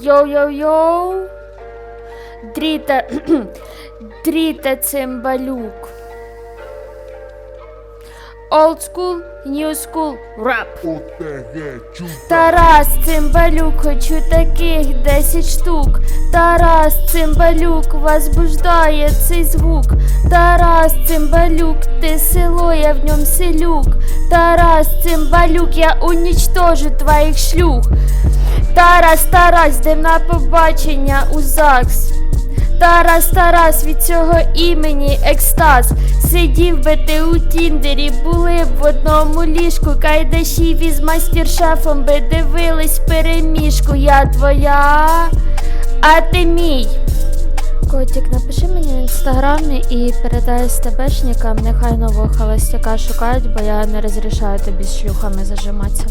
Йоу-йоу-йоу. Дріта. Дріта цимбалюк. Old school, new school, rap. Тарас Цимбалюк, хочу таких 10 штук. Тарас Цимбалюк, возбуждає цей звук. Тарас Цимбалюк, ти село, я в ньому селюк. Тарас Цимбалюк, я унічтожу твоїх шлюх. Тарас, Тарас, де на побачення у ЗАГС. Тарас, Тарас, від цього імені екстаз. Сидів би ти у Тіндері, були б в одному ліжку, кайдашів із майстер-шефом би дивились переміжку. Я твоя, а ти мій. Котик, напиши мені в інстаграмі і передай СТБшникам, нехай нового холостяка шукають, бо я не розрішаю тобі з шлюхами зажиматися.